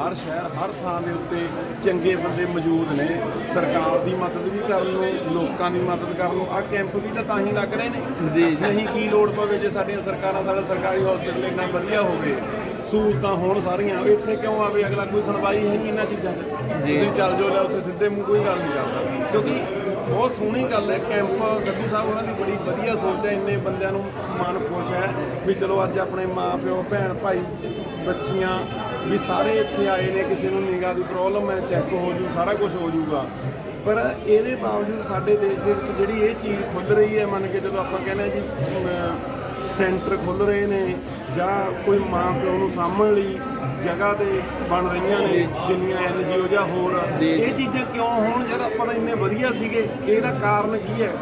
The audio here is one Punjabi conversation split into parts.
ਹਰ ਸ਼ਹਿਰ ਹਰ ਥਾਂ ਦੇ ਉੱਤੇ ਚੰਗੇ ਬੰਦੇ ਮੌਜੂਦ ਨੇ। ਸਰਕਾਰ ਦੀ ਮਦਦ ਵੀ ਕਰਨ ਨੂੰ ਲੋਕਾਂ ਦੀ ਮਦਦ ਕਰਨ ਨੂੰ। ਆ ਕੈਂਪ ਵੀ ਤਾਂ ਤਾਂ ਹੀ ਲੱਗ ਰਹੇ ਨੇ। ਜੀ। ਨਹੀਂ ਕੀ ਲੋੜ ਪਵੇ ਜੇ ਸਾਡੀਆਂ ਸਰਕਾਰਾਂ ਸਾਡਾ ਸਰਕਾਰੀ ਹਸਪੀਟਲ ਇੰਨਾ ਵਧੀਆ ਹੋਵੇ ਸਹੂਲਤਾਂ ਹੋਣ ਸਾਰੀਆਂ ਇੱਥੇ ਕਿਉਂ ਆਵੇ? ਅਗਲਾ ਕੋਈ ਸੁਣਵਾਈ ਹੈ ਨਹੀਂ ਇਹਨਾਂ ਚੀਜ਼ਾਂ ਜੀ। ਤੁਸੀਂ ਚੱਲ ਜਾਓ ਲੈ ਉੱਥੇ ਸਿੱਧੇ ਮੂੰਹ ਕੋਈ ਗੱਲ ਨਹੀਂ ਕਰਦਾ। ਕਿਉਂਕਿ ਬਹੁਤ ਸੋਹਣੀ ਗੱਲ ਹੈ ਕੈਂਪ ਸੱਧੂ ਸਾਹਿਬ ਉਹਨਾਂ ਦੀ ਬੜੀ ਵਧੀਆ ਸੋਚ ਹੈ। ਇੰਨੇ ਬੰਦਿਆਂ ਨੂੰ ਮਨ ਖੁਸ਼ ਹੈ ਵੀ ਚਲੋ ਅੱਜ ਆਪਣੇ ਮਾਂ ਪਿਓ ਭੈਣ ਭਾਈ ਬੱਚੀਆਂ ਵੀ ਸਾਰੇ ਇੱਥੇ ਆਏ ਨੇ, ਕਿਸੇ ਨੂੰ ਨਿਗਾ ਦੀ ਪ੍ਰੋਬਲਮ ਹੈ ਚੈੱਕ ਹੋ ਜੂ, ਸਾਰਾ ਕੁਝ ਹੋ ਜੂਗਾ। ਪਰ ਇਹਦੇ ਬਾਵਜੂਦ ਸਾਡੇ ਦੇਸ਼ ਦੇ ਵਿੱਚ ਜਿਹੜੀ ਇਹ ਚੀਜ਼ ਖੁੱਲ ਰਹੀ ਹੈ, ਮੰਨ ਕੇ ਜਦੋਂ ਆਪਾਂ ਕਹਿੰਦੇ ਹਾਂ ਜੀ ਸੈਂਟਰ ਖੁੱਲ ਰਹੇ ਨੇ ਜਾਂ ਕੋਈ ਮਾਂ ਪਿਓ ਨੂੰ ਸਾਂਭਣ ਲਈ ਜਗ੍ਹਾ ਤੇ ਬਣ ਰਹੀਆਂ ਨੇ, ਜਿੰਨੀਆਂ ਐਨਜੀਓ ਜਾਂ ਹੋਰ, ਇਹ ਚੀਜ਼ਾਂ ਕਿਉਂ ਹੋਣ? ਜਿਹੜਾ ਆਪਾਂ ਤਾਂ ਇੰਨੇ ਵਧੀਆ ਸੀਗੇ, ਇਹਦਾ ਕਾਰਨ ਕੀ ਹੈ?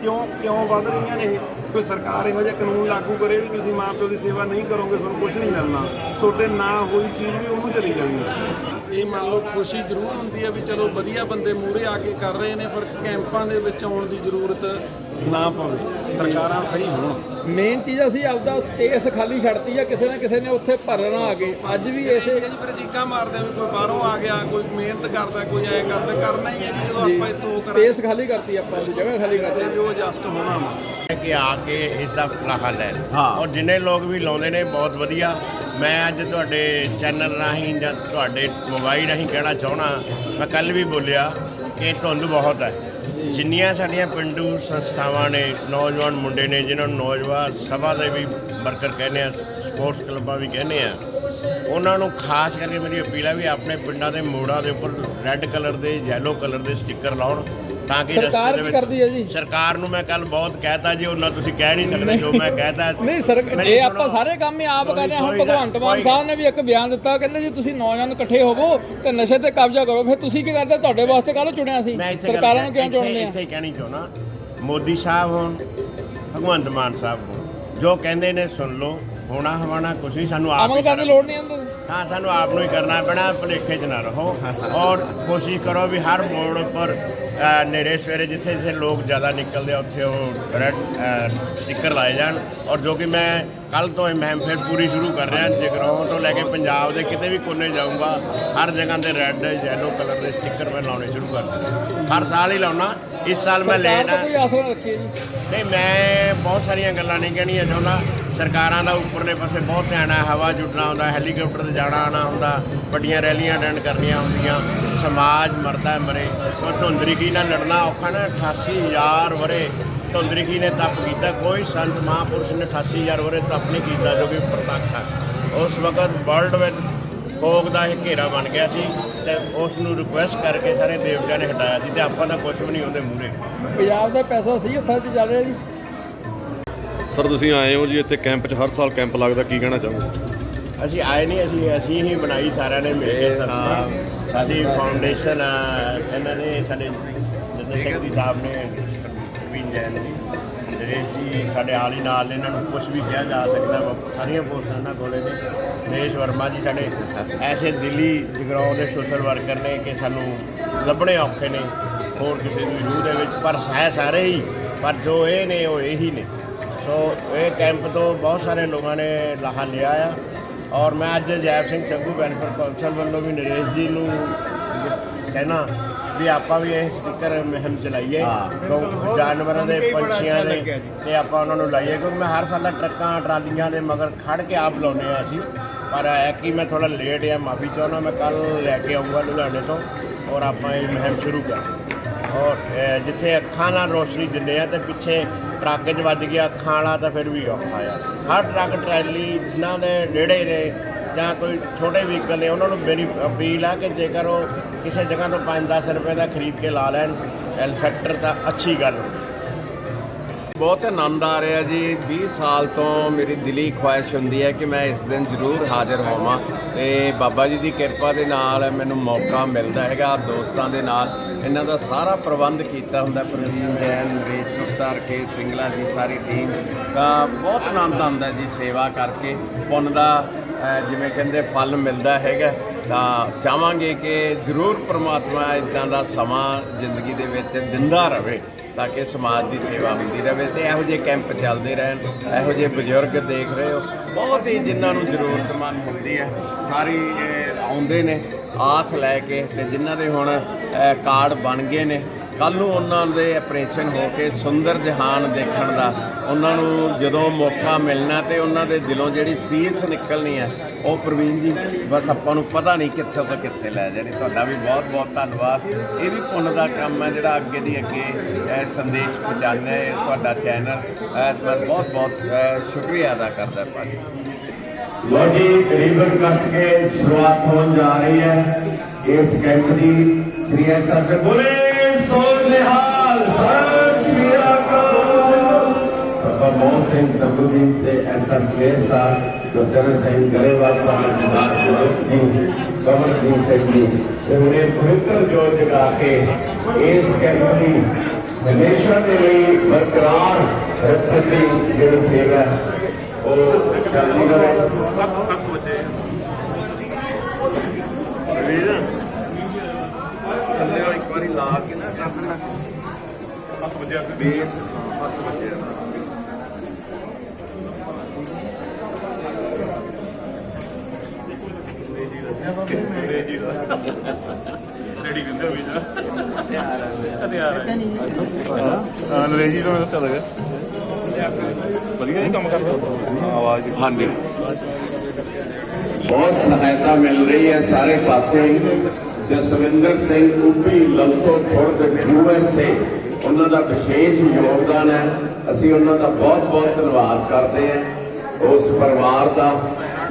ਕਿਉਂ ਕਿਉਂ ਵੱਧ ਰਹੀਆਂ ਨੇ ਇਹ? ਕੋਈ ਸਰਕਾਰ ਇਹੋ ਜਿਹਾ ਕਾਨੂੰਨ ਲਾਗੂ ਕਰੇ ਵੀ ਤੁਸੀਂ ਮਾਂ ਪਿਓ ਦੀ ਸੇਵਾ ਨਹੀਂ ਕਰੋਗੇ ਤੁਹਾਨੂੰ ਕੁਝ ਨਹੀਂ ਮਿਲਣਾ। ਤੁਹਾਡੇ ਨਾ ਹੋਈ ਚੀਜ਼ ਵੀ ਉਹਨੂੰ ਚਲੀ ਜਾਣੀ ਹੈ। ਇਹ ਮੰਨ ਲਓ ਖੁਸ਼ੀ ਜ਼ਰੂਰ ਹੁੰਦੀ ਹੈ ਵੀ ਚਲੋ ਵਧੀਆ ਬੰਦੇ ਮੂਹਰੇ ਆ ਕੇ ਕਰ ਰਹੇ ਨੇ, ਪਰ ਕੈਂਪਾਂ ਦੇ ਵਿੱਚ ਆਉਣ ਦੀ ਜ਼ਰੂਰਤ ਨਾ ਪਵੇ ਸਰਕਾਰਾਂ ਸਹੀ ਹੋਣ। ਮੇਨ ਚੀਜ਼ ਅਸੀਂ ਆਪਦਾ ਸਪੇਸ ਖਾਲੀ ਛੱਡਤੀ ਆ ਕਿਸੇ ਨਾ ਕਿਸੇ ਨੇ ਉੱਥੇ ਭਰਨਾ ਆ ਗਏ। ਅੱਜ ਵੀ ਇਸੇ ਜੀ ਚੀਕਾਂ ਮਾਰਦੇ ਆ ਵੀ ਕੋਈ ਬਾਹਰੋਂ ਆ ਗਿਆ ਕੋਈ ਮਿਹਨਤ ਕਰਦਾ ਕੋਈ ਐ ਕਰਦਾ ਕਰਨਾ ਹੀ ਹੈ ਜੀ ਜਦੋਂ ਆਪਾਂ ਇੱਥੋਂ ਉਹ ਕਰਾਂਗੇ। ਸਪੇਸ ਖਾਲੀ ਕਰਤੀ ਆਪਾਂ ਦੀ ਜਗ੍ਹਾ ਖਾਲੀ ਕਰਤੀ। ਵੀ ਉਹ ਐਡਜਸਟ ਹੋਣਾ ਵਾ। ਕਿ ਆ ਕੇ ਇਸ ਦਾ ਲਾਹਾ ਲੈ ਹਾਂ। ਔਰ ਜਿੰਨੇ ਲੋਕ ਵੀ ਲਾਉਂਦੇ ਨੇ ਬਹੁਤ ਵਧੀਆ। ਮੈਂ ਅੱਜ ਤੁਹਾਡੇ ਚੈਨਲ ਰਾਹੀਂ ਜਾਂ ਤੁਹਾਡੇ ਮੋਬਾਈਲ ਰਾਹੀਂ ਕਹਿਣਾ ਚਾਹਣਾ ਮੈਂ ਕੱਲ ਵੀ ਬੋਲਿਆ ਕਿ ਧੁੰਦ ਬਹੁਤ ਹੈ। ਜਿੰਨੀਆਂ ਸਾਡੀਆਂ ਪਿੰਡੂ ਸੰਸਥਾਵਾਂ ਨੇ, ਨੌਜਵਾਨ ਮੁੰਡੇ ਨੇ, ਜਿਨ੍ਹਾਂ ਨੂੰ ਨੌਜਵਾਨ ਸਭਾ ਦੇ ਵੀ ਵਰਕਰ ਕਹਿੰਦੇ ਆ, ਸਪੋਰਟਸ ਕਲੱਬਾਂ ਵੀ ਕਹਿੰਦੇ ਆ, ਉਹਨਾਂ ਨੂੰ ਖਾਸ ਕਰਕੇ ਮੇਰੀ ਅਪੀਲ ਹੈ ਵੀ ਆਪਣੇ ਪਿੰਡਾਂ ਦੇ ਮੋੜਾਂ ਦੇ ਉੱਪਰ ਰੈੱਡ ਕਲਰ ਦੇ ਯੈਲੋ ਕਲਰ ਦੇ ਸਟicker ਲਾਉਣ। ਤਾਂ ਕਿ ਸਰਕਾਰ ਕੀ ਕਰਦੀ ਹੈ ਜੀ? ਸਰਕਾਰ ਨੂੰ ਮੈਂ ਕੱਲ ਬਹੁਤ ਕਹਿਤਾ ਜੀ ਉਹਨਾਂ ਤੁਸੀਂ ਕਹਿ ਨਹੀਂ ਸਕਦੇ ਜੋ ਮੈਂ ਕਹਿਤਾ। ਨਹੀਂ ਸਰ ਇਹ। ਆਪਾਂ ਸਾਰੇ ਕੰਮ ਹੀ ਆਪ Sorry, ਕਰਦੇ ਹਾਂ। ਭਗਵੰਤ ਮਾਨ ਸਾਹਿਬ ਨੇ ਵੀ ਇੱਕ ਬਿਆਨ ਦਿੱਤਾ ਕਹਿੰਦੇ ਜੀ ਤੁਸੀਂ ਨੌਜਵਾਨ ਇਕੱਠੇ ਹੋਵੋ ਤੇ ਨਸ਼ੇ ਤੇ ਕਬਜ਼ਾ ਕਰੋ। ਫਿਰ ਤੁਸੀਂ ਕੀ ਕਰਦੇ? ਤੁਹਾਡੇ ਵਾਸਤੇ ਕਾਹਨੂੰ ਚੁਣਿਆ ਸੀ? ਸਰਕਾਰਾਂ ਨੂੰ ਕਿਉਂ ਚੁਣਦੇ ਆ? ਇੱਥੇ ਕਹਿਣੀ ਚਾਹੁੰਦਾ। ਮੋਦੀ ਸਾਹਿਬ ਹੋਣ ਭਗਵੰਤ ਮਾਨ ਸਾਹਿਬ ਹੋਣ ਜੋ ਕਹਿੰਦੇ ਨੇ ਸੁਣ ਲਓ। ਹੋਣਾ ਹਵਾਣਾ ਕੁਛ ਨਹੀਂ ਸਾਨੂੰ ਆਪ ਅਮਲ ਹੀ ਕਰਨ ਦੀ ਲੋੜ ਨਹੀਂ ਹੁੰਦੀ। ਹਾਂ ਸਾਨੂੰ ਆਪ ਨੂੰ ਹੀ ਕਰਨਾ ਪੈਣਾ ਭੁਲੇਖੇ 'ਚ ਨਾ ਰਹੋ। ਔਰ ਕੋਸ਼ਿਸ਼ ਕਰੋ ਵੀ ਹਰ ਮੋੜ ਉੱਪਰ ਅ, ਨੇੜੇ ਸਵੇਰੇ ਜਿੱਥੇ ਜਿੱਥੇ ਲੋਕ ਜ਼ਿਆਦਾ ਨਿਕਲਦੇ ਆ ਉੱਥੇ ਉਹ ਰੈੱਡ ਸਟicker ਲਾਏ ਜਾਣ। ਔਰ ਜੋ ਕਿ ਮੈਂ ਕੱਲ ਤੋਂ ਇਹ ਮੁਹਿੰਮ ਫਿਰ ਪੂਰੀ ਸ਼ੁਰੂ ਕਰ ਰਿਹਾ ਜਗਰਾਉਂ ਤੋਂ ਲੈ ਕੇ ਪੰਜਾਬ ਦੇ ਕਿਤੇ ਵੀ ਕੋਨੇ ਜਾਊਂਗਾ ਹਰ ਜਗ੍ਹਾ ਤੇ ਰੈੱਡ ਯੈਲੋ ਕਲਰ ਦੇ ਸਟicker ਮੈਂ ਲਾਉਣੇ ਸ਼ੁਰੂ ਕਰ ਦਿੱਤੇ ਹਰ ਸਾਲ ਹੀ ਲਾਉਣਾ ਇਸ ਸਾਲ ਮੈਂ ਸਰਕਾਰ ਲੈਣਾ ਤਾਂ ਕੋਈ ਆਸਰਾ ਰੱਖੀ ਹੈ ਜੀ? ਨਹੀਂ ਮੈਂ ਬਹੁਤ ਸਾਰੀਆਂ ਗੱਲਾਂ ਨਹੀਂ ਕਹਿਣੀਆਂ ਚਾਹੁੰਦਾ। ਸਰਕਾਰਾਂ ਦਾ ਉੱਪਰਲੇ ਪਾਸੇ ਬਹੁਤ ਧਿਆਨ ਹੈ ਹਵਾ ਜੁਟਣਾ ਹੁੰਦਾ, ਹੈਲੀਕਾਪਟਰ ਤੇ ਜਾਣਾ ਆਣਾ ਹੁੰਦਾ, ਵੱਡੀਆਂ ਰੈਲੀਆਂ ਅਟੈਂਡ ਕਰਨੀਆਂ ਹੁੰਦੀਆਂ, ਸਮਾਜ ਮਰਦਾ ਮਰੇ। ਉਹ ਧੁੰਦਰੀਕੀ ਨਾਲ ਲੜਨਾ ਔਖਾ ਨਾ 88000 ਵਰੇ ਧੁੰਦਰੀਕੀ ਨੇ ਤਪ ਕੀਤਾ, ਕੋਈ ਸੰਤ ਮਹਾਂਪੁਰਸ਼ ਨੇ 88000 ਵਰੇ ਤਪ ਨਹੀਂ ਕੀਤਾ, ਜੋ ਕਿ ਪ੍ਰਤੱਖ ਹੈ ਉਸ ਵਕਤ ਵਰਲਡ ਵਿੱਚ ਫੋਗ ਦਾ ਇਹ ਘੇਰਾ ਬਣ ਗਿਆ ਸੀ ਤੇ ਉਸ ਨੂੰ ਰਿਕੁਐਸਟ ਕਰਕੇ ਸਾਰੇ ਦੇਵਤਿਆਂ ਨੇ ਹਟਾਇਆ ਸੀ ਤੇ ਆਪਾਂ ਦਾ ਕੁਝ ਵੀ ਨਹੀਂ ਉਹਦੇ ਮੂਹਰੇ। ਪੰਜਾਬ ਦਾ ਪੈਸਾ ਸਹੀ ਹੱਥਾਂ 'ਚ ਚੱਲ ਰਿਹਾ ਜੀ। ਸਰ ਤੁਸੀਂ ਆਏ ਹੋ ਜੀ ਇੱਥੇ ਕੈਂਪ 'ਚ ਹਰ ਸਾਲ ਕੈਂਪ ਲੱਗਦਾ ਕੀ ਕਹਿਣਾ ਚਾਹੋਗੇ? ਅਸੀਂ ਆਏ ਨਹੀਂ ਅਸੀਂ ਅਸੀਂ ਹੀ ਬਣਾਈ ਸਾਰਿਆਂ ਨੇ ਮਿਲ ਕੇ ਸੰਸਥਾ ਸਾਡੀ ਫਾਊਂਡੇਸ਼ਨ ਆ ਇਹਨਾਂ ਨੇ ਸਾਡੇ ਜਨਰਲ ਸੈਕਟਰੀ ਸਾਹਿਬ ਨੇ ਪ੍ਰਵੀਨ ਜੈਨ ਜੀ ਨਰੇਸ਼ ਜੀ ਸਾਡੇ ਹਾਲ ਹੀ ਨਾਲ ਨੇ ਇਹਨਾਂ ਨੂੰ ਕੁਝ ਵੀ ਕਿਹਾ ਜਾ ਸਕਦਾ ਵਾ ਸਾਰੀਆਂ ਪੋਸਟਾਂ ਇਹਨਾਂ ਕੋਲੇ ਨੇ। ਨਰੇਸ਼ ਵਰਮਾ ਜੀ ਸਾਡੇ ਐਸੇ ਦਿੱਲੀ ਜਗਰਾਉਂ ਦੇ ਸੋਸ਼ਲ ਵਰਕਰ ਨੇ ਕਿ ਸਾਨੂੰ ਲੱਭਣੇ ਔਖੇ ਨੇ ਹੋਰ ਕਿਸੇ ਦੀ ਰੂਹ ਦੇ ਵਿੱਚ ਪਰ ਹੈ ਸਾਰੇ ਹੀ ਪਰ ਜੋ ਇਹ ਨੇ ਉਹ ਇਹੀ ਨੇ। ਸੋ ਇਹ ਕੈਂਪ ਤੋਂ ਬਹੁਤ ਸਾਰੇ ਲੋਕਾਂ ਨੇ ਲਾਹਾ ਲਿਆ ਆ। ਔਰ ਮੈਂ ਅੱਜ ਜੈਬ ਸਿੰਘ ਸੰਧੂ ਵੈਲਫੇਅਰ ਕੌਂਸਲ ਵੱਲੋਂ ਵੀ ਨਰੇਸ਼ ਜੀ ਨੂੰ ਕਹਿਣਾ ਵੀ ਆਪਾਂ ਵੀ ਇਹ ਸਟicker ਮੁਹਿੰਮ ਚਲਾਈਏ। ਕਿਉਂ ਜਾਨਵਰਾਂ ਦੇ ਪੰਛੀਆਂ ਦੇ ਤੇ ਆਪਾਂ ਉਹਨਾਂ ਨੂੰ ਲਾਈਏ। ਕਿਉਂਕਿ ਮੈਂ ਹਰ ਸਾਲ ਟਰੱਕਾਂ ਟਰਾਲੀਆਂ ਦੇ ਮਗਰ ਖੜ ਕੇ ਆਪ ਲਾਉਂਦੇ ਆ ਅਸੀਂ। ਪਰ ਐਕੀ ਮੈਂ ਥੋੜਾ ਲੇਟ ਆ ਮਾਫੀ ਚਾਹੁੰਦਾ ਮੈਂ ਕੱਲ ਲੈ ਕੇ ਆਊਂਗਾ ਲੁਧਿਆਣੇ ਤੋਂ। ਔਰ ਆਪਾਂ ਇਹ ਮੁਹਿੰਮ ਸ਼ੁਰੂ ਕਰ ਔਰ ਜਿੱਥੇ ਅੱਖਾਂ ਨਾਲ ਰੋਸ਼ਨੀ ਦਿੰਦੇ ਆ ਤੇ ਪਿੱਛੇ ਟਰੱਕ 'ਚ ਵੱਜ ਗਿਆ, ਅੱਖਾਂ ਵਾਲਾ ਤਾਂ ਫਿਰ ਵੀ ਔਖਾ ਆ। ਹਰ ਟਰੱਕ ਟਰੈਲੀ ਜਿਨ੍ਹਾਂ ਦੇ ਨੇੜੇ ਨੇ ਜਾਂ ਕੋਈ ਛੋਟੇ ਵਹੀਕਲ ਨੇ, ਉਹਨਾਂ ਨੂੰ ਮੇਰੀ ਅਪੀਲ ਆ ਕਿ ਜੇਕਰ ਉਹ ਕਿਸੇ ਜਗ੍ਹਾ ਤੋਂ 5-10 ਰੁਪਏ ਦਾ ਖਰੀਦ ਕੇ ਲਾ ਲੈਣ, ਐਲ ਸੈਕਟਰ ਤਾਂ ਅੱਛੀ ਗੱਲ। ਬਹੁਤ ਆਨੰਦ ਆ ਰਿਹਾ ਜੀ। 20 ਸਾਲ ਤੋਂ ਮੇਰੀ ਦਿਲੀ ਖੁਆਇਸ਼ ਹੁੰਦੀ ਹੈ ਕਿ ਮੈਂ ਇਸ ਦਿਨ ਜ਼ਰੂਰ ਹਾਜ਼ਰ ਹੋਵਾਂ ਤੇ ਬਾਬਾ ਜੀ ਦੀ ਕਿਰਪਾ ਦੇ ਨਾਲ ਮੈਨੂੰ ਮੌਕਾ ਮਿਲਦਾ ਹੈਗਾ, ਦੋਸਤਾਂ ਦੇ ਨਾਲ। ਇਹਨਾਂ ਦਾ ਸਾਰਾ ਪ੍ਰਬੰਧ ਕੀਤਾ ਹੁੰਦਾ, ਪ੍ਰਵੀਨ ਜੈਨ, ਨਰੇਸ਼ ਗੁਪਤਾ ਕੇ ਸਿੰਗਲਾ ਦੀ ਸਾਰੀ ਟੀਮ ਤਾਂ ਬਹੁਤ ਆਨੰਦ ਆਉਂਦਾ ਜੀ ਸੇਵਾ ਕਰਕੇ। ਪੁੰਨ ਦਾ ਜਿਵੇਂ ਕਹਿੰਦੇ, ਫਲ ਮਿਲਦਾ ਹੈਗਾ। ਤਾਂ ਚਾਹਾਂਗੇ ਕਿ ਜ਼ਰੂਰ ਪ੍ਰਮਾਤਮਾ ਇਦਾਂ ਦਾ ਸਮਾਂ ਜ਼ਿੰਦਗੀ ਦੇ ਵਿੱਚ ਦਿੰਦਾ ਰਹੇ ਤਾਂ ਕਿ ਸਮਾਜ ਦੀ ਸੇਵਾ ਹੁੰਦੀ ਰਹੇ ਤੇ ਇਹੋ ਜਿਹੇ ਕੈਂਪ ਚੱਲਦੇ ਰਹਿਣ, ਇਹੋ ਜਿਹੇ ਬਜ਼ੁਰਗ ਦੇਖ ਰਹੇ ਹੋ। ਬਹੁਤ ਹੀ ਜਿਨ੍ਹਾਂ ਨੂੰ ਜ਼ਰੂਰਤਮੰਦ ਹੁੰਦੀ ਹੈ। ਸਾਰੀ ਆਉਂਦੇ ਨੇ, ਆਸ ਲੈ ਕੇ ਤੇ ਜਿਨ੍ਹਾਂ ਦੇ ਹੁਣ ਕਾਰਡ ਬਣ ਗਏ ਨੇ ਕੱਲ ਨੂੰ ਉਹਨਾਂ ਦੇ ਆਪਰੇਸ਼ਨ ਹੋ ਕੇ ਸੁੰਦਰ ਜਹਾਨ ਦੇਖਣ ਦਾ ਉਹਨਾਂ ਨੂੰ ਜਦੋਂ ਮੌਕਾ ਮਿਲਣਾ ਤੇ ਉਹਨਾਂ ਦੇ ਦਿਲੋਂ ਜਿਹੜੀ ਸੀਸ ਨਿਕਲਣੀ ਹੈ, ਉਹ ਪ੍ਰਵੀਨ ਜੀ, ਬਸ ਆਪਾਂ ਨੂੰ ਪਤਾ ਨਹੀਂ ਕਿੱਥੇ ਤੋਂ ਕਿੱਥੇ ਲੈ ਜਾਣੀ। ਤੁਹਾਡਾ ਵੀ ਬਹੁਤ ਬਹੁਤ ਧੰਨਵਾਦ। ਇਹ ਵੀ ਪੁੰਨ ਦਾ ਕੰਮ ਹੈ ਜਿਹੜਾ ਅੱਗੇ ਦੀ ਅੱਗੇ ਸੰਦੇਸ਼ ਪਹੁੰਚਾਉਂਦਾ ਹੈ ਤੁਹਾਡਾ ਚੈਨਲ। ਮੈਂ ਬਹੁਤ ਬਹੁਤ ਸ਼ੁਕਰੀਆ ਅਦਾ ਕਰਦਾ ਭਾਜੀ। ਲੋ ਜੀ ਕਰੀਬਨ ਕੱਟ ਕੇ ਸ਼ੁਰੂਆਤ ਹੋਣ ਜਾ ਰਹੀ ਹੈ ਇਸ ਕੈਂਪ ਦੀ। ਸ੍ਰੀ نحال موہن سنگھ سبودین سے جگا کے ہمیشہ برقرار بہت سہایتا مل رہی ہے سارے پاس ਜਸਵਿੰਦਰ ਸਿੰਘ ਉਪੀ ਲੰਤੋ ਖੁਰਦ ਯੂਐਸਏ ਉਹਨਾਂ ਦਾ ਵਿਸ਼ੇਸ਼ ਯੋਗਦਾਨ ਹੈ। ਅਸੀਂ ਉਹਨਾਂ ਦਾ ਬਹੁਤ ਬਹੁਤ ਧੰਨਵਾਦ ਕਰਦੇ ਹਾਂ। ਉਸ ਪਰਿਵਾਰ ਦਾ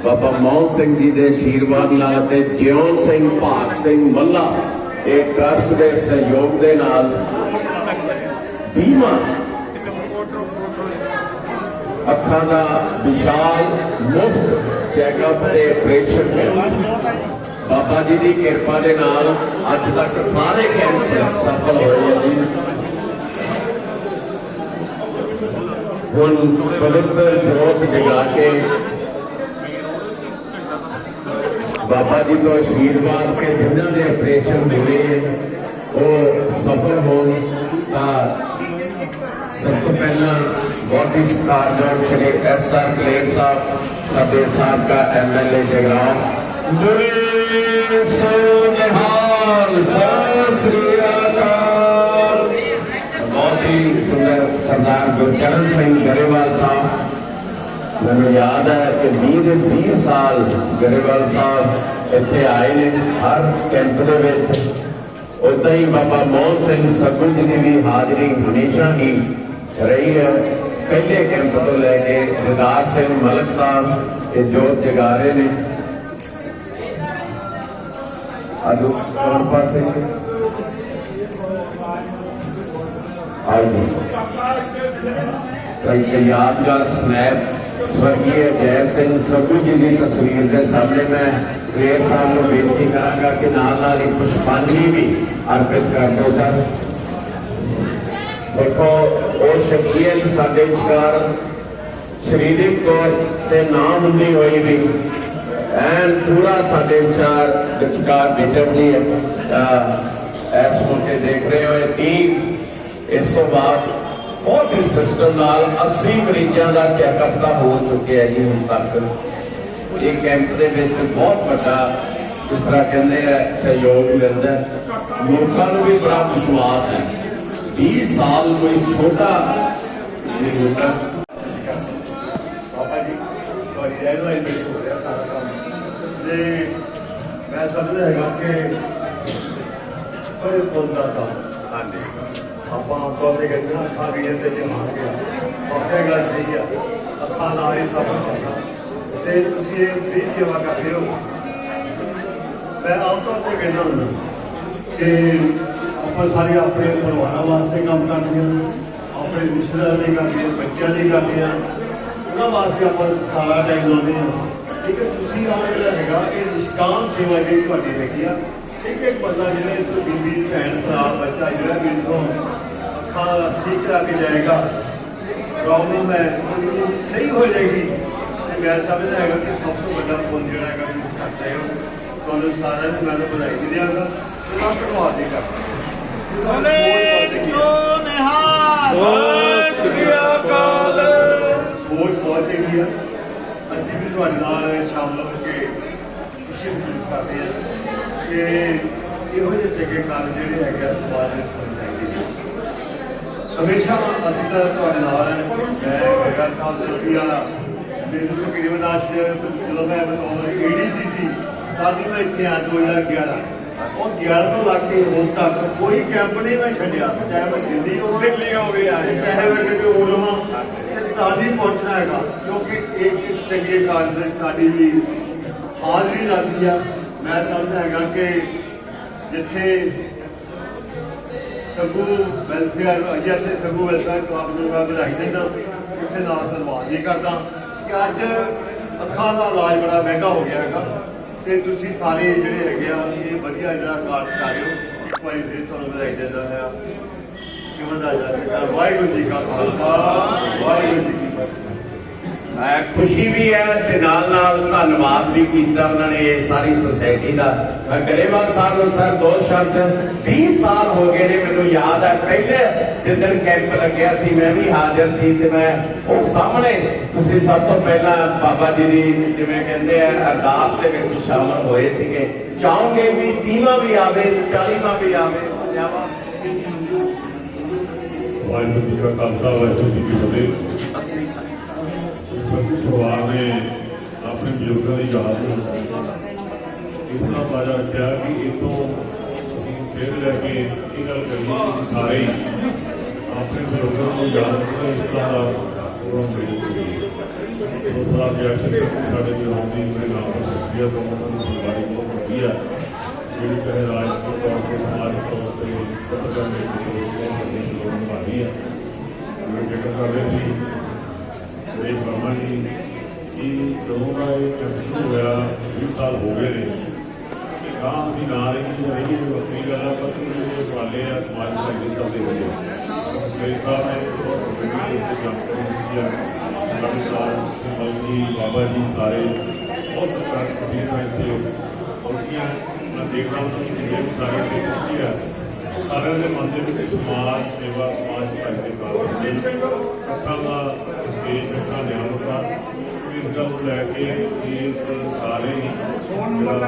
ਬਾਬਾ ਮੋਹਨ ਸਿੰਘ ਜੀ ਦੇ ਆਸ਼ੀਰਵਾਦ ਨਾਲ ਤੇ ਜਿਉਂ ਸਿੰਘ ਭਾਗ ਸਿੰਘ ਮੱਲਾ, ਇਹ ਟਰਸਟ ਦੇ ਸਹਿਯੋਗ ਦੇ ਨਾਲ ਬੀਮਾ ਅੱਖਾਂ ਦਾ ਵਿਸ਼ਾਲ ਮੁਫਤ ਚੈੱਕਅਪ ਤੇ ਆਪਰੇਸ਼ਨ ਕੈਂਪ ਬਾਬਾ ਜੀ ਦੀ ਕਿਰਪਾ ਦੇ ਨਾਲ ਅੱਜ ਤੱਕ ਸਾਰੇ ਕੈਂਪ ਸਫਲ ਹੋਏ ਆ ਜੀ। ਹੁਣ ਪਵਿੱਤਰ ਜੋਤ ਜਗਾ ਕੇ ਬਾਬਾ ਜੀ ਤੋਂ ਆਸ਼ੀਰਵਾਦ ਕੇ ਜਿਨ੍ਹਾਂ ਦੇ ਆਪਰੇਸ਼ਨ ਹੋਏ ਹੈ, ਉਹ ਸਫਲ ਹੋਣ ਤਾਂ ਸਭ ਤੋਂ ਪਹਿਲਾਂ ਬਹੁਤ ਹੀ ਸਤਿਕਾਰਯੋਗ ਸ਼੍ਰੀ ਐਸ ਆਰ ਕਲੇਰ ਸਾਹਿਬ ਸਾਡੇ ਸਾਬਕਾ ਐਮਐਲਏ ਜਗਰਾਉਂ। ਸ੍ਰੀ ਅਕਾਲ ਬਹੁਤ ਹੀ ਸੁੰਦਰ ਸਰਦਾਰ ਗੁਰਚਰਨ ਸਿੰਘ ਗਰੇਵਾਲ ਸਾਹਿਬ। ਮੈਨੂੰ ਯਾਦ ਹੈ ਕਿ 20 ਦੇ 20 ਸਾਲ ਗਰੇਵਾਲ ਸਾਹਿਬ ਇੱਥੇ ਆਏ ਨੇ ਹਰ ਕੈਂਪ ਦੇ ਵਿੱਚ। ਉਦਾਂ ਹੀ ਬਾਬਾ ਮੋਹਨ ਸਿੰਘ ਸੱਗੂ ਜੀ ਦੀ ਵੀ ਹਾਜ਼ਰੀ ਹਮੇਸ਼ਾ ਹੀ ਰਹੀ ਹੈ। ਪਹਿਲੇ ਕੈਂਪ ਤੋਂ ਲੈ ਕੇ ਦਿਦਾਰ ਸਿੰਘ ਮਲਕ ਸਾਹਿਬ ਇਹ ਜੋਤ ਜਗਾ ਰਹੇ ਨੇ। ਆਜੋ ਹੋਰ ਪਾਸੇ? ਆਜੋ ਇੱਕ ਯਾਦਗਾਰ ਸਨੈਪ ਸਵਰਗੀ ਜੈਲ ਸਿੰਘ ਸੱਗੂ ਜੀ ਦੀ ਤਸਵੀਰ ਦੇ ਸਾਹਮਣੇ ਮੈਂ ਕਲੇਰ ਸਾਹਿਬ ਨੂੰ ਬੇਨਤੀ ਕਰਾਂਗਾ ਕਿ ਨਾਲ ਨਾਲ ਹੀ ਪੁਸ਼ਪਾਂਜਲੀ ਵੀ ਅਰਪਿਤ ਕਰ ਦਿਓ ਸਰ ਦੇਖੋ ਉਹ ਸ਼ਖਸੀਅਤ ਸਾਡੇ ਵਿਚਕਾਰ ਸਰੀਰਕ ਤੌਰ ਤੇ ਨਾਮ ਹੁੰਦੀ ਹੋਈ ਵੀ ਐਨ ਪੂਰਾ ਸਾਡੇ ਵਿਚਾਰ ਵਿਚਕਾਰ ਵਿਚਰਦੀ ਹੈ ਤਾਂ ਇਸ ਮੌਕੇ ਦੇਖ ਰਹੇ ਹੋ ਇਹ ਟੀਮ ਇਸ ਤੋਂ ਬਾਅਦ ਬਹੁਤ ਹੀ ਸਿਸਟਮ ਨਾਲ 80 ਮਰੀਜ਼ਾਂ ਦਾ ਚੈੱਕਅਪ ਤਾਂ ਹੋ ਚੁੱਕਿਆ ਹੈ ਜੀ ਹੁਣ ਤੱਕ। ਇਹ ਕੈਂਪ ਦੇ ਵਿੱਚ ਬਹੁਤ ਵੱਡਾ ਜਿਸ ਤਰ੍ਹਾਂ ਕਹਿੰਦੇ ਆ, ਸਹਿਯੋਗ ਮਿਲਦਾ ਲੋਕਾਂ ਨੂੰ ਵੀ ਬੜਾ ਵਿਸ਼ਵਾਸ ਹੈ। 20 ਸਾਲ ਕੋਈ ਛੋਟਾ ਨਹੀਂ ਹੁੰਦਾ। ਬਾਬਾ ਜੀ ਸੌਰੀ ਰਹਿ ਲੋ ਹੋ ਰਿਹਾ ਸਾਰਾ ਕੰਮ। ਤੇ ਮੈਂ ਸਮਝਦਾ ਹੈਗਾ ਕਿ ਕੋਈ ਪੁੰਦਾ ਦਾ ਹਾਂਜੀ ਆਪਾਂ ਆਪ ਦੇ ਕਹਿੰਦੇ ਹਾਂ ਅੱਖਾਂ ਵੀ ਤੇ ਮਾਰ ਕੇ ਵਾਕਿਆ ਗੱਲ ਸਹੀ ਆ ਅੱਖਾਂ ਨਾਲ ਹੀ ਸਭ ਕੁਝ ਤੇ ਤੁਸੀਂ ਇਹ ਫ੍ਰੀ ਸੇਵਾ ਕਰਦੇ ਹੋ। ਮੈਂ ਆਮ ਤੌਰ ਤੇ ਕਹਿੰਦਾ ਹੁੰਦਾ ਕਿ ਆਪਾਂ ਸਾਰੇ ਆਪਣੇ ਪਰਿਵਾਰਾਂ ਵਾਸਤੇ ਕੰਮ ਕਰਦੇ ਹਾਂ, ਆਪਣੇ ਰਿਸ਼ਤੇਦਾਰਾਂ ਲਈ ਕਰਦੇ ਹਾਂ, ਬੱਚਿਆਂ ਲਈ ਕਰਦੇ ਹਾਂ। ਉਹਨਾਂ ਵਾਸਤੇ ਆਪਾਂ ਸਾਰਾ ਟਾਈਮ ਲਾਉਂਦੇ ਹਾਂ। ਠੀਕ ਹੈ ਤੁਸੀਂ ਆਹ ਜਿਹੜਾ ਹੈਗਾ, ਇਹ ਨਿਸ਼ਕਾਮ ਸੇਵਾ ਜਿਹੜੀ ਤੁਹਾਡੀ ਹੈਗੀ ਆ ਇੱਕ ਇੱਕ ਬੰਦਾ ਜਿਹੜਾ ਬੀਬੀ ਭੈਣ ਭਰਾ ਬੱਚਾ ਜਿਹੜਾ ਵੀ ਇੱਥੋਂ ਠੀਕ ਕਰਾ ਕੇ ਜਾਏਗਾ। ਪ੍ਰੋਬਲਮ ਹੈ ਉਹਦੀ ਸਹੀ ਹੋ ਜਾਏਗੀ। ਤੇ ਮੈਂ ਸਮਝਦਾ ਹੈਗਾ ਕਿ ਸਭ ਤੋਂ ਵੱਡਾ ਫੋਨ ਜਿਹੜਾ ਹੈਗਾ ਤੁਸੀਂ ਕਰਦੇ ਹੋ ਤੁਹਾਨੂੰ ਸਾਰਿਆਂ ਨੂੰ ਮੈਂ ਤਾਂ ਵਧਾਈ ਵੀ ਦਿਆਂਗਾ। ਤੇ ਮੈਂ ਧੰਨਵਾਦ ਵੀ ਕਰਦਾ ਸੋਚ ਬਹੁਤ ਚੰਗੀ ਆ। ਅਸੀਂ ਵੀ ਤੁਹਾਡੇ ਨਾਲ ਸ਼ਾਮਲ ਹੋ ਕੇ ਖੁਸ਼ੀ ਮਹਿਸੂਸ ਕਰਦੇ ਹਾਂ। ਕਿ ਇਹੋ ਜਿਹੇ ਚੰਗੇ ਕਾਰਜ ਜਿਹੜੇ ਹੈਗੇ ਆ ਸਮਾਜ ਵਿੱਚ ਹਮੇਸ਼ਾ ਅਸੀਂ ਤਾਂ ਤੁਹਾਡੇ ਨਾਲ ਹੈ। ਮੈਂ ਗਰਗਾ ਸਾਹਿਬ ਦੇ ਵੀ ਆ। ਮੈਨੂੰ ਤਕਰੀਬਨ ਆਸ਼ ਜਦੋਂ ਮੈਂ ਬਤੌਰ ਏਡੀਸੀ ਸੀ ਤਦ ਹੀ ਮੈਂ ਇੱਥੇ ਆ 2011 ਉਹ 11 ਤੋਂ ਲੱਗ ਕੇ ਹੁਣ ਤੱਕ ਕੋਈ ਕੈਂਪ ਨਹੀਂ ਮੈਂ ਛੱਡਿਆ। ਚਾਹੇ ਮੈਂ ਦਿੱਲੀ ਹੋਵੇ ਦਿੱਲੀ ਹੋਵੇ ਆਏ ਚਾਹੇ ਮੈਂ ਕਿਤੇ ਹੋਰ ਹੋਵਾਂ ਤੇ ਤਦ ਹੀ ਪਹੁੰਚਣਾ ਹੈਗਾ। ਕਿਉਂਕਿ ਇੱਕ ਇੱਕ ਚੰਗੇ ਕਾਰਜ ਦੇ ਸਾਡੀ ਵੀ ਹਾਜ਼ਰੀ ਲੱਗਦੀ ਆ। ਮੈਂ ਸਮਝਦਾ ਹੈਗਾ ਕਿ ਜਿੱਥੇ ਸਗੂ ਵੈਲਫੇਅਰ ਅਜਿਹਾ ਤੇ ਸਗੂ ਵੈਲਫੇਅਰ ਕਲੱਬ ਨੂੰ ਮੈਂ ਵਧਾਈ ਦਿੰਦਾ, ਉੱਥੇ ਨਾਲ ਧੰਨਵਾਦ ਵੀ ਕਰਦਾ। ਕਿ ਅੱਜ ਅੱਖਾਂ ਦਾ ਇਲਾਜ ਬੜਾ ਮਹਿੰਗਾ ਹੋ ਗਿਆ ਹੈਗਾ। ਤੇ ਤੁਸੀਂ ਸਾਰੇ ਜਿਹੜੇ ਹੈਗੇ ਆ, ਇਹ ਵਧੀਆ ਜਿਹੜਾ ਕਾਰਜ ਕਰ ਰਹੇ ਹੋ, ਇੱਕ ਵਾਰੀ ਫਿਰ ਤੁਹਾਨੂੰ ਵਧਾਈ ਦਿੰਦਾ ਹੈ। ਕਿਵੇਂ ਵਧਾਈ ਜਾ ਵਾਹਿਗੁਰੂ ਜੀ ਕਾ ਖਾਲਸਾ, ਵਾਹਿਗੁਰੂ ਜੀ ਕੀ ਖੁਸ਼ੀ ਵੀ ਹੈ ਤੇ ਨਾਲ ਨਾਲ ਧੰਨਵਾਦ ਵੀ ਕੀਤਾ ਉਹਨਾਂ ਨੇ ਇਹ ਸਾਰੀ ਸੁਸਾਇਟੀ ਦਾ। ਮੈਂ ਗਰੇਵਾਲ ਸਾਹਿਬ ਨੂੰ ਸਰ ਦੋ ਸ਼ਬਦ 20 ਸਾਲ ਹੋ ਗਏ ਨੇ, ਮੈਨੂੰ ਯਾਦ ਹੈ, ਪਹਿਲੇ ਜਿੱਦਣ ਕੈਂਪ ਲੱਗਿਆ ਸੀ, ਮੈਂ ਵੀ ਹਾਜ਼ਰ ਸੀ ਤੇ ਮੈਂ ਉਹ ਸਾਹਮਣੇ ਤੁਸੀਂ ਸਭ ਤੋਂ ਪਹਿਲਾਂ ਬਾਬਾ ਜੀ ਦੀ ਜਿਵੇਂ ਕਹਿੰਦੇ ਆ, ਅਰਦਾਸ ਦੇ ਵਿੱਚ ਸ਼ਾਮਲ ਹੋਏ ਸੀਗੇ। ਚਾਹੋਗੇ ਵੀ 30ਵਾਂ ਵੀ ਆਵੇ 40ਵਾਂ ਵੀ ਆਵੇ ਪੰਜਾਬਾਂ ਵਾਹਿਗੁਰੂ ਜੀ ਕਾ ਖਾਲਸਾ, ਵਾਹਿਗੁਰੂ ਜੀ ਕੀ ਫਤਿਹ। ਸਤਿ ਪਰਿਵਾਰ ਨੇ ਆਪਣੇ ਬਜ਼ੁਰਗਾਂ ਦੀ ਯਾਦ ਇਸ ਤਰ੍ਹਾਂ ਬਾਜਾ ਰੱਖਿਆ ਕਿ ਇਤੋਂ ਅਸੀਂ ਸੇਧ ਲੈ ਕੇ ਇਹ ਗੱਲ ਕਰੀਏ ਕਿ ਸਾਰੇ ਆਪਣੇ ਬਜ਼ੁਰਗਾਂ ਨੂੰ ਯਾਦ ਕਰੋ ਇਸ ਤਰ੍ਹਾਂ ਦਾ ਪ੍ਰੋਗਰਾਮ ਕਰੀਏ। ਉਹ ਸਾਰਾ ਸਾਡੇ ਜਵਾਨ ਦੀ ਮੇਰੇ ਨਾਲ ਪਰ ਸ਼ਖਸੀਅਤ ਉਹਨਾਂ ਦੀ ਜ਼ਿੰਮੇਵਾਰੀ ਬਹੁਤ ਵੱਡੀ ਹੈ। ਜਿਹੜੀ ਕਹੇ ਰਾਜਨੀਤਿਕ ਤੌਰ ਤੇ ਸਮਾਜ ਤੌਰ ਤੇ, ਪੱਤਰਕਾਰ ਦੇ ਬਹੁਤ ਵੱਡੀ ਜ਼ਰੂਰਤ ਨਿਭਾ ਰਹੀ ਹੈ। ਜਿਵੇਂ ਜ਼ਿਕਰ ਕਰ ਰਹੇ ਸੀ ਦੇਸ਼ ਵਰਮਾ ਜੀ ਕਿ ਜਦੋਂ ਦਾ ਇਹ ਕੈਂਪ ਸ਼ੁਰੂ ਹੋਇਆ 20 ਸਾਲ ਹੋ ਗਏ ਨੇ। ਕਿ ਗਾਂ ਅਸੀਂ ਨਾ ਰਹੀ ਰਹੀ ਵੱਖਰੀ ਗੱਲ ਆ, ਪਰ ਇਹ ਵਾਲੇ ਆ, ਸਮਾਜ ਸਾਡੀ ਕਰਦੇ ਹੋਏ ਮੇਰੇ ਸਾਹਿਬ ਨੇ ਬਹੁਤ ਵੱਡੀ ਇੱਕ ਕੰਮ ਕੀਤੀ ਆ ਸਾਡੇ ਸਾਹਿਬ ਮਲਕੀ ਬਾਬਾ ਜੀ ਸਾਰੇ ਬਹੁਤ ਸਤਿਕਾਰ ਕਰਦੇ ਨੇ ਇੱਥੇ। ਪਹੁੰਚੀਆਂ ਮੈਂ ਦੇਖ ਰਹਾ ਹਾਂ ਕਿ ਜਿਹੜੇ ਸਾਰੇ ਇੱਥੇ ਪਹੁੰਚੇ ਆ, ਸਾਰਿਆਂ ਦੇ ਮਨ ਦੇ ਵਿੱਚ ਸਮਾਜ ਸੇਵਾ, ਸਮਾਜ ਭਾਈ ਦੇ ਕਾਰਨ ਅੱਖਾਂ ਦਾ ਦੇਸ਼ ਅੱਖਾਂ ਨਿਆਮਤਾ ਇਸ ਗੱਲ ਨੂੰ ਲੈ ਕੇ ਇਸ ਸਾਰੇ ਹੀ ਜਿਹੜਾ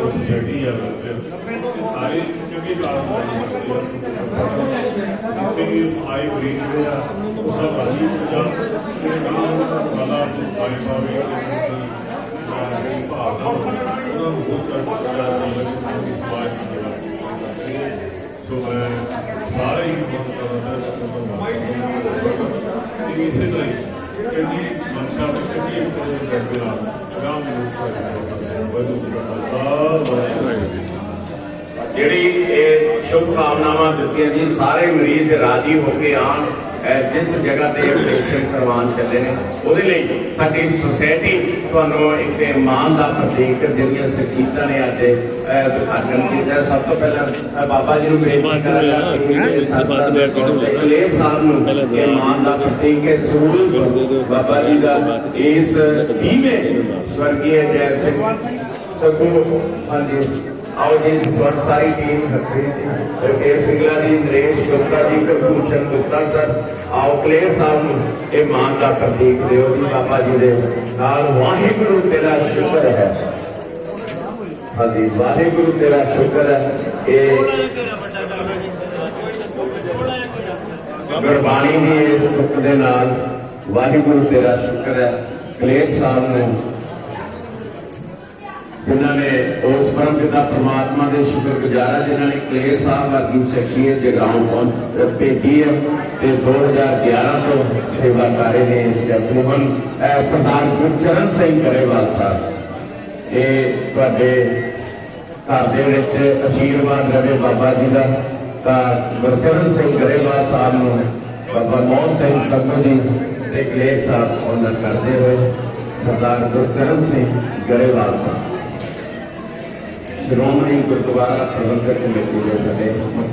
ਸੋਸਾਇਟੀ ਆ ਇਹ ਸਾਰੇ ਚੰਗੇ ਕਾਰਨ ਜਿੱਥੇ ਵੀ ਆਏ ਮਰੀਜ਼ ਜਿਹੜੇ ਆ, ਉਹ ਸਭ ਆਈ ਜਾਂ। ਤੇ ਨਾਮ ਵਾਲਾ ਆਏ ਪਾਵੇ ਭਾਵਨਾ ਉਹਨਾਂ ਨੂੰ ਬਹੁਤ ਕਰਦਾ ਹੈ ਸਮਾਜ ਦੀ ਸੇਵਾ ਕਰੀਏ। ਸੋ ਮੈਂ ਸਾਰੇ ਹੀ ਬਹੁਤ ਕਰਦਾ ਇਸੇ ਤਰ੍ਹਾਂ ਹੀ ਮਨਸ਼ਾ ਵਿੱਚ ਇੱਕ ਕਰਦੇ ਰਾਮ ਜਿਹੜੀ ਇਹ ਸ਼ੁਭ ਕਾਮਨਾਵਾਂ ਦਿੱਤੀਆਂ ਜੀ, ਸਾਰੇ ਮਰੀਜ਼ ਰਾਜੀ ਹੋ ਕੇ ਆਣ ਜਿਸ ਜਗ੍ਹਾ ਤੇ ਆਪਰੇਸ਼ਨ ਕਰਵਾਉਣ ਚੱਲੇ ਨੇ ਉਹਦੇ ਲਈ ਸਾਡੀ ਸੁਸਾਇਟੀ ਤੁਹਾਨੂੰ ਇੱਕ ਮਾਨ ਦਾ ਪ੍ਰਤੀਕ ਜਿਹੜੀਆਂ ਸ਼ਖਸੀਅਤਾਂ ਨੇ ਅੱਜ ਉਦਘਾਟਨ ਕੀਤਾ। ਸਭ ਤੋਂ ਪਹਿਲਾਂ ਬਾਬਾ ਜੀ ਨੂੰ ਬੇਨਤੀ ਕਰਾਂਗਾ ਕਿ ਸਾਹਿਬ ਨੂੰ ਮਾਨ ਦਾ ਪ੍ਰਤੀਕ ਹੈ। ਸੂਲ ਬਾਬਾ ਜੀ ਦਾ ਇਸ ਧੀਮੇ ਸਵਰਗੀ ਜੈ ਸਿੰਘ ਸਗੂ ਹਾਂਜੀ। ਆਓ ਜੀ ਸਵਰ ਸਾਰੀ ਟੀਮ ਖੱਤਰੀ ਜੀ ਸਿੰਘਲਾ ਜੀ ਨਰੇਸ਼ ਗੁਪਤਾ ਜੀ ਕਪੂਸ਼ਨ ਗੁਪਤਾ ਸਰ। ਆਓ ਕਲੇਰ ਸਾਹਿਬ ਨੂੰ ਇਹ ਮਾਨ ਦਾ ਪ੍ਰਤੀਕ ਦਿਓ ਜੀ, ਬਾਬਾ ਜੀ ਦੇ ਨਾਲ। ਵਾਹਿਗੁਰੂ ਤੇਰਾ ਸ਼ੁਕਰ ਹੈ। ਹਾਂਜੀ, ਵਾਹਿਗੁਰੂ ਤੇਰਾ ਸ਼ੁਕਰ ਹੈ। ਇਹ ਗੁਰਬਾਣੀ ਦੀ ਇਸ ਤੁਕ ਦੇ ਨਾਲ ਵਾਹਿਗੁਰੂ ਤੇਰਾ ਸ਼ੁਕਰ ਹੈ। ਕਲੇਰ ਸਾਹਿਬ ਨੂੰ ਜਿਨ੍ਹਾਂ ਨੇ ਉਸ ਪਰਮ ਪਿਤਾ ਪ੍ਰਮਾਤਮਾ ਦੇ ਸ਼ੁਕਰਗੁਜ਼ਾਰ ਹਾਂ ਜਿਨ੍ਹਾਂ ਨੇ ਕਲੇਰ ਸਾਹਿਬ ਵਰਗੀ ਸ਼ਖਸੀਅਤ ਜਗਾਉਣ ਪਹੁੰਚ ਭੇਜੀ ਹੈ ਤੇ 2011 ਤੋਂ ਸੇਵਾ ਕਰ ਰਹੇ ਨੇ ਇਸ ਕੈਂਪ ਹੁਣ ਇਹ ਸਰਦਾਰ ਗੁਰਚਰਨ ਸਿੰਘ ਗਰੇਵਾਲ ਸਾਹਿਬ, ਇਹ ਤੁਹਾਡੇ ਘਰ ਦੇ ਵਿੱਚ ਅਸ਼ੀਰਵਾਦ ਰਵੇ ਬਾਬਾ ਜੀ ਦਾ। ਤਾਂ ਗੁਰਚਰਨ ਸਿੰਘ ਗਰੇਵਾਲ ਸਾਹਿਬ ਨੂੰ ਬਾਬਾ ਮੋਹਨ ਸਿੰਘ ਸੰਧੂ ਜੀ ਤੇ ਕਲੇਰ ਸਾਹਿਬ ਉਹਨਾਂ ਕਰਦੇ ਹੋਏ ਸਰਦਾਰ ਗੁਰਚਰਨ ਸਿੰਘ ਗਰੇਵਾਲ ਸਾਹਿਬ। ਸ਼੍ਰੋਮਣੀ ਗੁਰਦੁਆਰਾ ਪ੍ਰਬੰਧਕ ਕਮੇਟੀ ਦੇ ਸਾਡੇ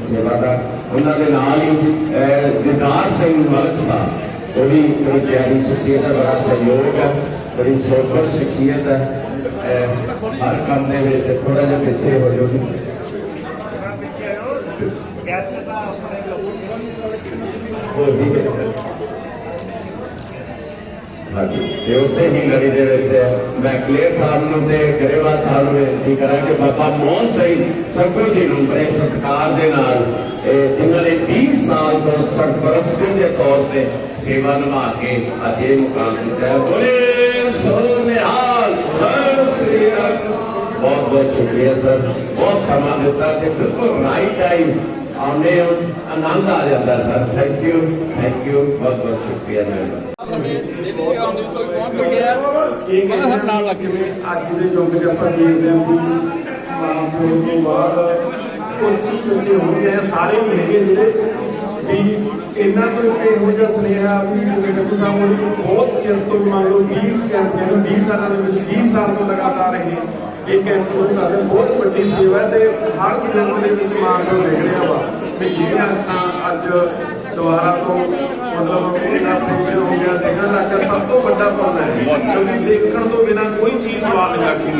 ਸੇਵਾਦਾਰ ਉਹਨਾਂ ਦੇ ਨਾਲ ਹੀ ਅਹ, ਦਿਦਾਰ ਸਿੰਘ ਮਲਕ ਸਾਹਿਬ ਉਹ ਵੀ ਬੜੀ ਪਿਆਰੀ ਸ਼ਖਸੀਅਤ ਹੈ ਬੜਾ ਸਹਿਯੋਗ ਹੈ ਬੜੀ ਸੋਬਰ ਸ਼ਖਸੀਅਤ ਹੈ। ਅਹ, ਹਰ ਕੰਮ ਦੇ ਵਿੱਚ ਥੋੜਾ ਜਿਹਾ ਪਿੱਛੇ ਹੋ ਜਾਓ ਜੀ। ਹੋਰ ਵੀ ਹਾਂਜੀ ਤੇ ਉਸੇ ਹੀ ਲੜੀ ਦੇ ਵਿੱਚ ਮੈਂ ਕਲੇਰ ਸਾਹਿਬ ਨੂੰ ਤੇ ਗਰੇਵਾਲ ਸਾਹਿਬ ਨੂੰ ਬੇਨਤੀ ਕਰਾਂ ਕਿ ਬਾਬਾ ਮੋਹਨ ਸਿੰਘ ਸੰਗੂ ਜੀ ਨੂੰ ਬੜੇ ਸਤਿਕਾਰ ਦੇ ਨਾਲ ਇਹ ਜਿਨ੍ਹਾਂ ਨੇ 20 ਸਾਲ ਤੋਂ ਸਰਪ੍ਰਸਤੀ ਦੇ ਤੌਰ ਤੇ ਸੇਵਾ ਨਿਭਾ ਕੇ ਅੱਜ ਇਹ ਮੁਕਾਮ ਦਿੱਤਾ ਹੈ ਬੋਲੇ ਸੋ ਨਿਹਾਲ ਸਤਿ ਸ੍ਰੀ ਅਕਾਲ ਬਹੁਤ ਬਹੁਤ ਸ਼ੁਕਰੀਆ ਸਰ ਬਹੁਤ ਸਮਾਂ ਦਿੱਤਾ ਤੇ ਬਿਲਕੁਲ ਰਾਈਟ ਟਾਈਮ ਆਉਂਦੇ ਹੋ ਆਨੰਦ ਆ ਜਾਂਦਾ sir thank you thank you ਬਹੁਤ ਬਹੁਤ ਸ਼ੁਕਰੀਆ ਮਿਹਰਬਾਨੀ ਦਿੱਲੀ ਅੱਜ ਦੇ ਯੁੱਗ 'ਚ ਆਪਾਂ ਦੇਖਦੇ ਹਾਂ ਵੀ ਮਾਂ ਪਿਓ ਤੋਂ ਬਾਅਦ ਕੁਝ ਬੱਚੇ ਹੁੰਦੇ ਸਾਰੇ ਨਹੀਂ ਹੈਗੇ ਜਿਹੜੇ ਵੀ ਇਹਨਾਂ ਤੋਂ ਇੱਕ ਇਹੋ ਜਿਹਾ ਸੁਨੇਹਾ ਵੀ ਡਾਕਟਰ ਸਾਹਿਬ ਨੂੰ ਬਹੁਤ ਚਿਰ ਤੋਂ ਮੰਨ ਲਓ 20 ਕੈਂਪ ਨੂੰ 20 ਸਾਲਾਂ ਦੇ ਵਿੱਚ 20 ਸਾਲ ਤੋਂ ਲਗਾਤਾਰ ਇਹ ਇਹ ਕੈਂਪ ਨੂੰ ਬਹੁਤ ਵੱਡੀ ਸੇਵਾ ਤੇ ਹਰ ਕੈਂਪ ਦੇ ਵਿੱਚ ਮਾਂ ਪਿਓ ਦੇਖ ਰਿਹਾ ਵਾ। ਤੇ ਜਿਹੜੀਆਂ ਤਾਂ ਅੱਜ ਦੁਬਾਰਾ ਤੋਂ ਮਤਲਬ ਇਹਨਾਂ ਫੰਕਸ਼ਨ ਹੋ ਗਿਆ ਦੇਖਣ ਲੱਗ ਗਿਆ ਸਭ ਤੋਂ ਵੱਡਾ ਪੁੰਨ ਹੈ। ਕਿਉਂਕਿ ਦੇਖਣ ਤੋਂ ਬਿਨਾ ਕੋਈ ਚੀਜ਼ ਨਹੀਂ ਲੱਗਦੀ।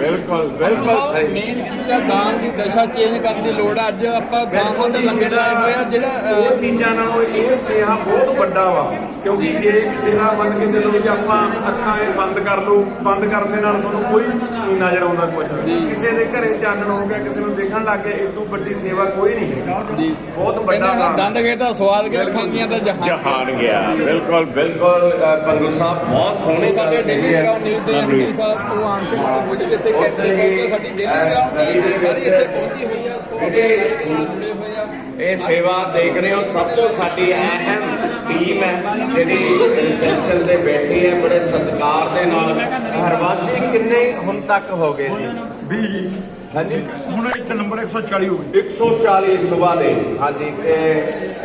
ਬਿਲਕੁਲ ਬਿਲਕੁਲ ਸਹੀ। ਮੇਨ ਚੀਜ਼ ਦਾਨ ਦੀ ਦਸ਼ਾ ਚੇਂਜ ਕਰਨ ਦੀ ਲੋੜ ਆ। ਅੱਜ ਆਪਾਂ ਦਾਨ ਦੇ ਲੰਗੇ ਲਾਏ ਹੋਏ ਆ ਜਿਹੜਾ ਉਹ ਚੀਜ਼ਾਂ ਨਾਲੋਂ ਇਹ ਸੁਨੇਹਾ ਬਹੁਤ ਵੱਡਾ ਵਾ। ਕਿਉਂਕਿ ਜੇ ਕਿਸੇ ਦਾ ਮੰਨ ਕੇ ਚੱਲੋ ਆਪਾਂ ਅੱਖਾਂ ਇਹ ਬੰਦ ਕਰ ਲਓ ਬੰਦ ਕਰਨ ਦੇ ਨਾਲ ਤੁਹਾਨੂੰ ਕੋਈ ਨਹੀਂ ਨਜ਼ਰ ਆਉਂਦਾ ਕੁਝ ਕਿਸੇ ਦੇ ਘਰੇ ਚਾਨਣ ਹੋ ਗਿਆ ਕਿਸੇ ਨੂੰ ਦੇਖਣ ਲੱਗ ਗਿਆ ਇਦੋਂ ਵੱਡੀ ਸੇਵਾ ਕੋਈ ਨਹੀਂ ਹੈ ਜੀ। ਬਹੁਤ ਵੱਡਾ ਇਹਨਾਂ ਦਾ ਕੰਮ ਦੰਦ ਗਏ ਤਾਂ ਸਵਾਦ ਕੇ ਖਾਂਗੀਆਂ ਤਾਂ ਜਹਾਨ ਜਹਾਨ ਗਿਆ। ਬਿਲਕੁਲ ਬਿਲਕੁਲ ਪੰਗੂ ਸਾਹਿਬ ਬਹੁਤ ਸੋਹਣੀ ਸਾਡੇ ਡੇਲੀ। ਗਰਾਊਂਡ ਨਿਊਜ਼ ਦੇ ਐਮਪੀ ਸਾਹਿਬ ਸਿੰਘ ਮੁੱਢ ਜਿੱਥੇ ਕੈਂਟਰ ਕੋਲ ਸਾਡੀ ਡੇਲੀ ਗਰਾਊਂਡ ਦੀ ਸਾਰੀ ਇੱਥੇ ਪਹੁੰਚੀ ਹੋਈ ਆ ਸੋ ਜੁੜੇ ਹੋਏ ਆ। ਇਹ ਸੇਵਾ ਦੇਖ ਰਹੇ ਹੋ ਸਭ ਤੋਂ ਸਾਡੀ ਅਹਿਮ ਟੀਮ ਹੈ ਜਿਹੜੀ ਰਿਸੈਪਸ਼ਨ ਤੇ ਬੈਠੀ ਹੈ ਬੜੇ ਸਤਿਕਾਰ ਦੇ ਨਾਲ। ਹਰਵਾਸੀ ਕਿੰਨੇ ਹੁਣ ਤੱਕ ਹੋ ਗਏ ਜੀ? 20 ਜੀ। ਹਾਂਜੀ? ਹੁਣ ਇੱਥੇ ਨੰਬਰ 140 ਹੋ ਗਏ 140 ਸੁਬਾ ਦੇ। ਹਾਂਜੀ ਤੇ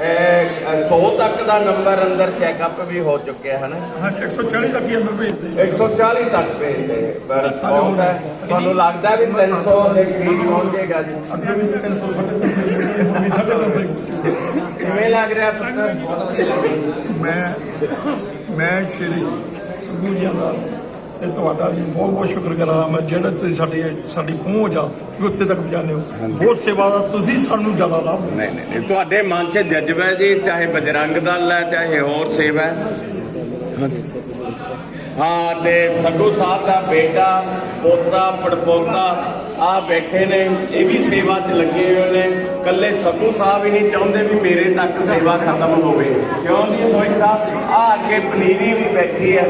ਇਹ 100 ਤੱਕ ਦਾ ਨੰਬਰ ਅੰਦਰ ਚੈੱਕਅਪ ਵੀ ਹੋ ਚੁੱਕਿਆ ਹੈ ਨਾ? ਹਾਂ 140 ਤੱਕ ਹੀ ਅੰਦਰ ਭੇਜਦੇ 140 ਤੱਕ ਭੇਜਦੇ ਪਰ ਤੁਹਾਨੂੰ ਲੱਗਦਾ ਵੀ 300 ਦੇ ਕਰੀਬ ਪਹੁੰਚ ਜਾਏਗਾ ਜੀ ਅੱਗੇ ਵੀ 300 350 ਹੁਣ ਵੀ 350 ਕਿਵੇਂ ਲੱਗ ਰਿਹਾ ਪੁੱਤਰ ਮੈਂ ਮੈਂ ਸ਼੍ਰੀ ਸੰਗੂ ਜੀ ਦਾ ਤੇ ਤੁਹਾਡਾ ਵੀ ਬਹੁਤ ਬਹੁਤ ਸ਼ੁਕਰ ਕਰਾਂ ਮੈਂ ਜਿਹੜਾ ਤੁਸੀਂ ਸਾਡੀ ਸਾਡੀ ਪਹੁੰਚ ਆ ਉੱਤੇ ਤੱਕ ਪਹੁੰਚਾਉਂਦੇ ਹੋ ਬਹੁਤ ਸੇਵਾ ਦਾ ਤੁਸੀਂ ਸਾਨੂੰ ਜ਼ਿਆਦਾ ਲਾਭ ਨਹੀਂ ਨਹੀਂ ਤੁਹਾਡੇ ਮਨ 'ਚ ਜਜ਼ਬਾ ਜੀ ਚਾਹੇ ਬਜਰੰਗ ਦਲ ਹੈ ਚਾਹੇ ਹੋਰ ਸੇਵਾ ਹੈ। ਹਾਂ ਤੇ ਸੰਗੂ ਸਾਹਿਬ ਦਾ ਬੇਟਾ ਪੋਤਾ ਪੜਪੋਤਾ ਆ ਬੈਠੇ ਨੇ ਇਹ ਵੀ ਸੇਵਾ 'ਚ ਲੱਗੇ ਹੋਏ ਨੇ। ਕੱਲੇ ਸੰਗੂ ਸਾਹਿਬ ਹੀ ਚਾਹੁੰਦੇ ਵੀ ਮੇਰੇ ਤੱਕ ਸੇਵਾ ਖਤਮ ਹੋਵੇ। ਕਿਉਂ ਜੀ ਸੋਈ ਸਾਹਿਬ? ਆ ਅੱਗੇ ਪਨੀਰੀ ਵੀ ਬੈਠੀ ਹੈ।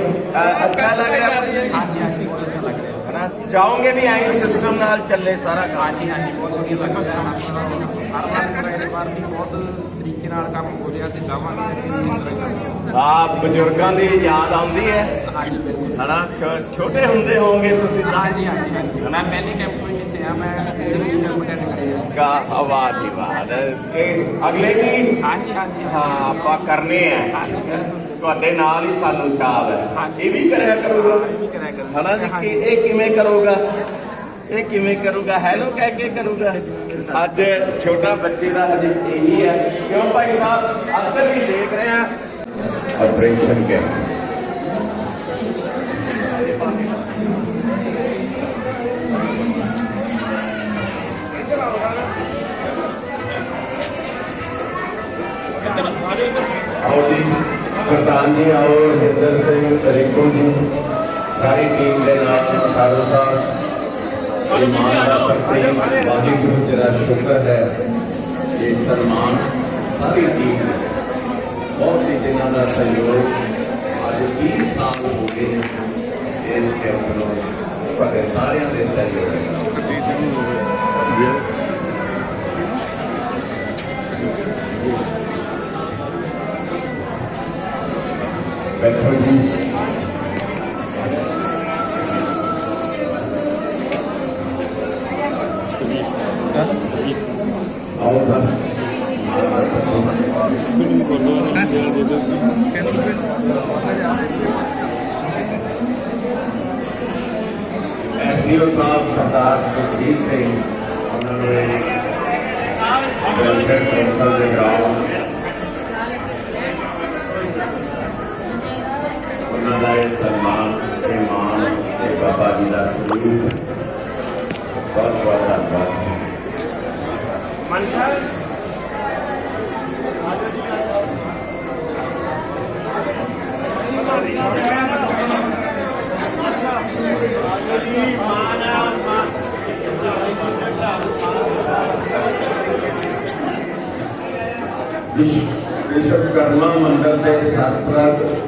ਅੱਛਾ ਲੱਗ ਰਿਹਾ। ਹਾਂਜੀ ਹਾਂਜੀ ਹਨਾ? ਚਾਹੋਗੇ ਵੀ ਐਂ ਸਿਸਟਮ ਨਾਲ ਚੱਲੇ ਸਾਰਾ ਕੰਮ? ਹਾਂਜੀ ਹਾਂਜੀ ਬਹੁਤ ਵਧੀਆ ਲੱਗਦਾ ਹੈ ਹਰ ਇਸ ਵਾਰ ਵੀ ਬਹੁਤ ਤਰੀਕੇ ਨਾਲ ਕੰਮ ਹੋ ਰਿਹਾ ਤੇ ਚਾਹਾਂਗੇ ਆ ਬਜ਼ੁਰਗਾਂ ਦੀ ਯਾਦ ਆਉਂਦੀ ਹੈ। ਛੋ- ਛੋਟੇ ਹੁੰਦੇ ਹੋਵੋਗੇ ਤੁਸੀਂ ਹਾਂਜੀ ਹਾਂਜੀ। ਮੈਂ ਪਹਿਲੇ ਕੈਂਪ ਵਿੱਚ ਆ ਮੈਂ ਕਰਿਆ ਕਾ ਆਵਾਜ਼ ਹੀ ਬਾਤ ਇਹ ਅਗਲੇ ਵੀ? ਹਾਂਜੀ ਹਾਂਜੀ ਹਾਂ ਆਪਾਂ ਕਰਨੇ ਆ। ਤੁਹਾਡੇ ਨਾਲ ਹੀ ਸਾਨੂੰ ਚਾਹ ਹੈ। ਇਹ ਵੀ ਕਰਿਆ ਕਰੂਗਾ? ਹਨਾ ਜੀ ਕਿ ਇਹ ਕਿਵੇਂ ਕਰੂਗਾ? ਇਹ ਕਿਵੇਂ ਕਰੂਗਾ? ਹੈਲੋ ਕਹਿ ਕੇ ਕਰੂਗਾ? ਅੱਜ ਛੋਟਾ ਬੱਚੇ ਦਾ ਹਜੇ ਇਹੀ ਹੈ। ਕਿਉਂ ਭਾਈ ਸਾਹਿਬ? ਅੰਦਰ ਵੀ ਦੇਖ ਰਹੇ ਆ। ਆਪਰੇਸ਼ਨ ਕੇ ਆਓ ਜੀ ਪ੍ਰਧਾਨ ਜੀ ਆਓ ਹਿੰਦਰ ਸਿੰਘ ਰਿੰਕੂ ਜੀ, ਸਾਰੀ ਟੀਮ ਦੇ ਨਾਲ ਖਾਲਸਾ ਸਾਹਿਬ ਇਮਾਨ ਦਾ ਪ੍ਰਤੀਕ ਵਾਹਿਗੁਰੂ ਜੀ ਦਾ ਸ਼ੁਕਰ ਹੈ, ਇਹ ਸਨਮਾਨ ਸਾਰੀ ਟੀਮ ਬਹੁਤ ਹੀ ਜਿਨ੍ਹਾਂ ਦਾ ਸਹਿਯੋਗ ਅੱਜ 20 ਸਾਲ ਹੋ ਗਏ ਇਸ ਕੈਂਪ ਨੂੰ ਤੁਹਾਡੇ ਸਾਰਿਆਂ ਦੇ ਸਹਿਯੋਗ ਨਾਲ। ਬੈਠੋ ਜੀ ਆਓ ਸਰ ਐਸਡੀਓ ਸਾਹਿਬ ਸਰਦਾਰ ਸੁਖਜੀਤ ਸਿੰਘ ਉਹਨਾਂ ਵਿਸ਼ਵਕਰਮਾ ਮੰਦਿਰ ਦੇ ਸਰਪ੍ਰਸਤ